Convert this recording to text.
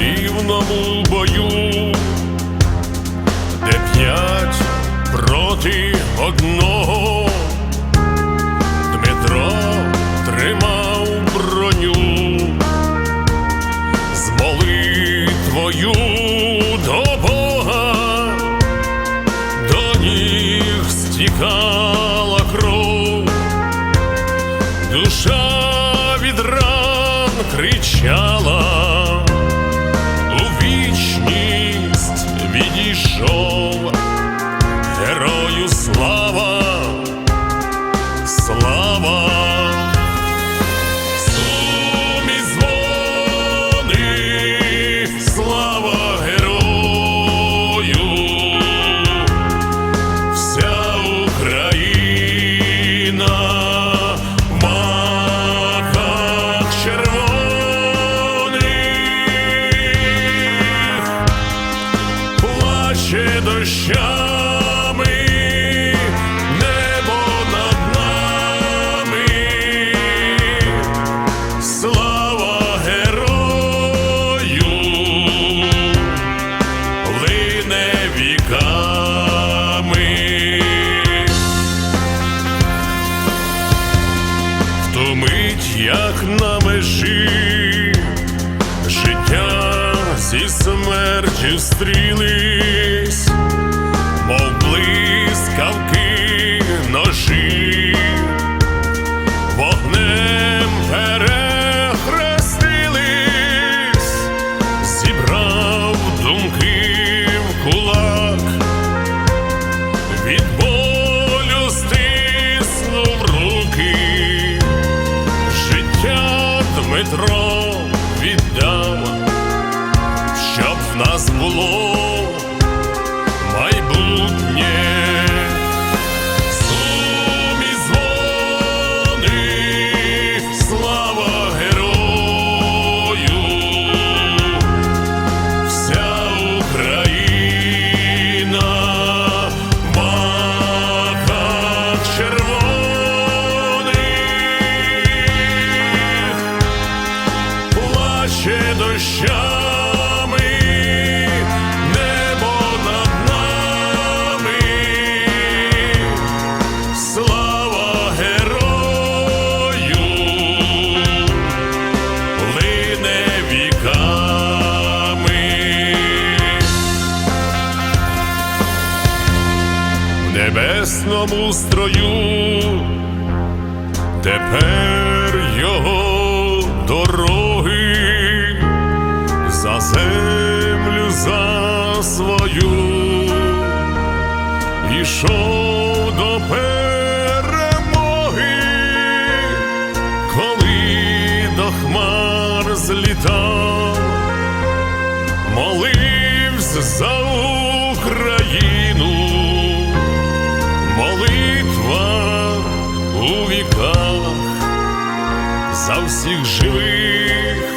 нерівному бою, де п'ять проти одного. Дмитро тримав броню з молитвою до Бога, до ніг стікала кров, душа від ран кричала, плаче дощами, небо над нами. Слава герою, лине віками. В ту мить, як на межі, життя зі смертю стрілись, кулак, від болю стиснув руки, життя Дмитро віддав, щоб в нас було небесному строю. Тепер його дороги за землю за свою. Ішов до перемоги, коли до злітав, молився за за всіх живих